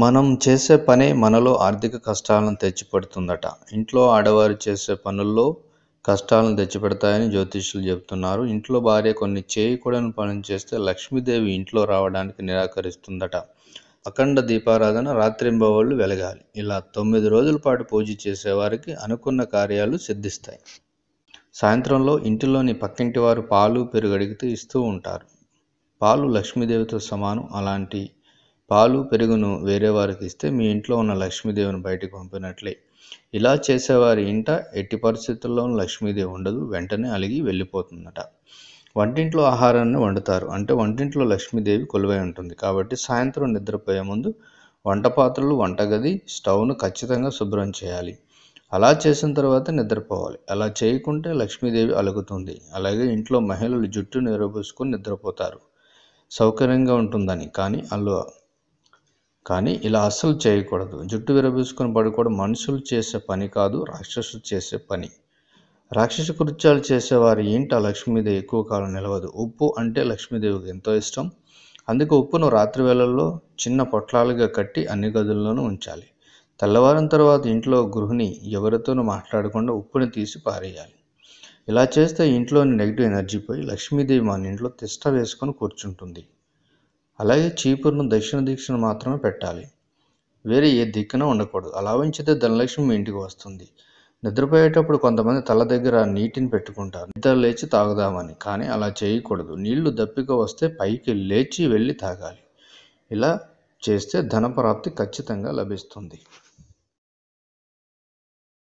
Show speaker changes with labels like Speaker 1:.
Speaker 1: మనం చేసే పనే మనలో ఆర్థిక కష్టాలను తెచ్చిపెడుతుందట. ఇంట్లో ఆడవారు చేసే పనుల్లో కష్టాలను తెచ్చిపెడతాయని జ్యోతిష్యులు చెబుతున్నారు. ఇంట్లో భార్య కొన్ని చేయకూడని పనులు చేస్తే లక్ష్మీదేవి ఇంట్లో రావడానికి నిరాకరిస్తుందట. అఖండ దీపారాధన రాత్రింబవళ్ళు వెలగాలి. ఇలా తొమ్మిది రోజుల పాటు పూజ చేసేవారికి అనుకున్న కార్యాలు సిద్ధిస్తాయి. సాయంత్రంలో ఇంటిలోని పక్కింటి వారు పాలు పెరుగు అడిగితే ఇస్తూ ఉంటారు. పాలు లక్ష్మీదేవితో సమానం. అలాంటి పాలు పెరుగును వేరే వారికి ఇస్తే మీ ఇంట్లో ఉన్న లక్ష్మీదేవిని బయటకు పంపినట్లే. ఇలా చేసేవారి ఇంట ఎట్టి పరిస్థితుల్లోనూ లక్ష్మీదేవి ఉండదు. వెంటనే అలిగి వెళ్ళిపోతుందట. వంటింట్లో ఆహారాన్ని వండుతారు. అంటే వంటింట్లో లక్ష్మీదేవి కొలువై ఉంటుంది. కాబట్టి సాయంత్రం నిద్రపోయే ముందు వంట పాత్రలు వంటగది స్టవ్ను ఖచ్చితంగా శుభ్రం చేయాలి. అలా చేసిన తర్వాత నిద్రపోవాలి. అలా చేయకుంటే లక్ష్మీదేవి అలుగుతుంది. అలాగే ఇంట్లో మహిళలు జుట్టును ఎరబోసుకొని నిద్రపోతారు. సౌకర్యంగా ఉంటుందని. కానీ అల్లు కానీ ఇలా అస్సలు చేయకూడదు. జుట్టు విరబూసుకొని పడుకోవడం మనుషులు చేసే పని కాదు రాక్షసులు చేసే పని. రాక్షస కృత్యాలు చేసేవారి ఇంట లక్ష్మీదేవి ఎక్కువ కాలం నిలవదు. ఉప్పు అంటే లక్ష్మీదేవికి ఎంతో ఇష్టం. అందుకే ఉప్పును రాత్రి వేళల్లో చిన్న పొట్లాలుగా కట్టి అన్ని గదుల్లోనూ ఉంచాలి. తెల్లవారిన తర్వాత ఇంట్లో గృహిణి ఎవరితోనూ మాట్లాడకుండా ఉప్పుని తీసి పారేయాలి. ఇలా చేస్తే ఇంట్లోని నెగిటివ్ ఎనర్జీ పోయి లక్ష్మీదేవి మన ఇంట్లో తిష్ట వేసుకొని కూర్చుంటుంది. అలాగే చీపురును దక్షిణ దిక్షణ మాత్రమే పెట్టాలి. వేరే ఏ దిక్కున ఉండకూడదు. అలా ఉంచితే ధనలక్ష్మి మీ ఇంటికి వస్తుంది. నిద్రపోయేటప్పుడు కొంతమంది తల దగ్గర నీటిని పెట్టుకుంటారు. నిద్ర లేచి తాగుదామని. కానీ అలా చేయకూడదు. నీళ్ళు దప్పిక వస్తే పైకి లేచి వెళ్ళి తాగాలి. ఇలా చేస్తే ధనప్రాప్తి ఖచ్చితంగా లభిస్తుంది.